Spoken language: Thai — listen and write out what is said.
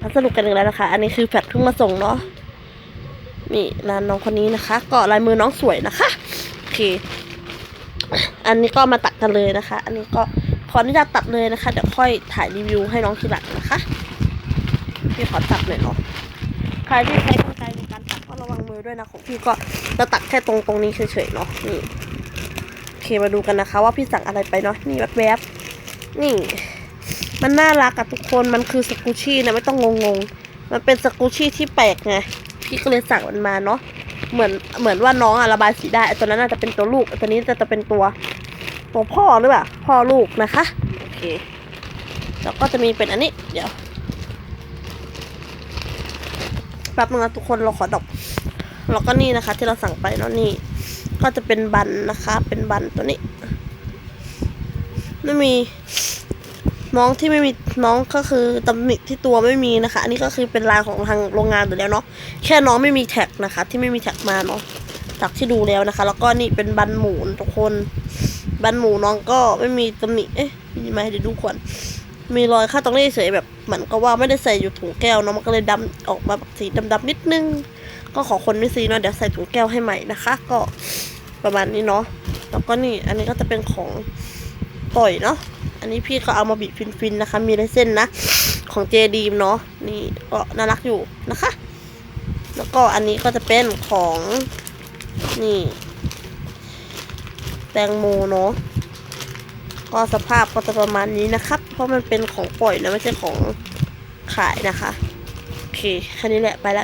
พัสดุกันอีกแล้วนะคะ อันนี้คือแฟกเพิ่งมาส่งเนาะนี่ร้านน้องคนนี้นะคะ ก็ลายมือน้องสวยนะคะโอเคอันนี้ก็มาตัดกันเลยนะคะ อันนี้ก็ขออนุญาตตัดเลยนะคะ เดี๋ยวค่อยถ่ายรีวิวให้น้องทีหลังนะคะพี่ขอตัดหน่อยเนาะใครที่ใช้กรรไกในการตัดก็ระวังมือด้วยนะของพี่ก็จะตัดแค่ตรงตรงนี้เฉยๆเนาะนี่โอเคมาดูกันนะคะ ว่าพี่สั่งอะไรไปเนาะนี่แวบๆนี่ มันน่ารักอะทุกคนมันคือสกูชี่นะไม่ต้องงงๆ มันเป็นสกูชี่ที่แปลกไงพี่ก็เลยสั่งมันมาเนาะเหมือนเหมือนว่าน้องอะระบายสีได้ตัวนั้นน่าจะเป็นตัวลูกตัวนี้จะจะเป็นตัว ตัวพ่อหรือเปล่าพ่อลูกนะคะโอเคแล้วก็จะมีเป็นอันนี้ เดี๋ยวแป๊บนึงนะทุกคนเราขอดอกแล้วก็นี่นะคะ ที่เราสั่งไปเนาะนี่ ก็จะเป็นบันนะคะ เป็นบันตัวนี้ไม่มี น้องที่ไม่มีน้องก็คือตำหนิที่ตัวไม่มีนะคะ อันนี้ก็คือเป็นลายของทางโรงงานอยู่แล้วเนาะแค่น้องไม่มีแท็กนะคะ ที่ไม่มีแท็กมาเนาะจากที่ดูแล้วนะคะ แล้วก็นี่เป็นบันหมูทุกคนบันหมูน้องก็ไม่มีตำหนิเอ๊ะมีไหมเดี๋ยวดูก่อนมีรอยค่าตรงนี้เฉยแบบเหมือนกับว่าไม่ได้ใส่อยู่ถุงแก้วเนาะมันก็เลยดำออกมาสีดำๆนิดนึง ก็ขอคนไม่ซีเนาะเดี๋ยวใส่ถุงแก้วให้ใหม่นะคะ ก็ประมาณนี้เนาะแล้วก็นี่อันนี้ก็จะเป็นของปล่อยเนาะ อันนี้พี่ก็เอามาบีบฟินๆนะคะ มีลายเส้นนะ ของเจดีมเนาะนี่ก็น่ารักอยู่นะคะ แล้วก็อันนี้ก็จะเป็นของนี่ แตงโมเนาะก็สภาพก็จะประมาณนี้นะครับ เพราะมันเป็นของปล่อยนะไม่ใช่ของขายนะคะ โอเค แค่นี้แหละไปแล้ว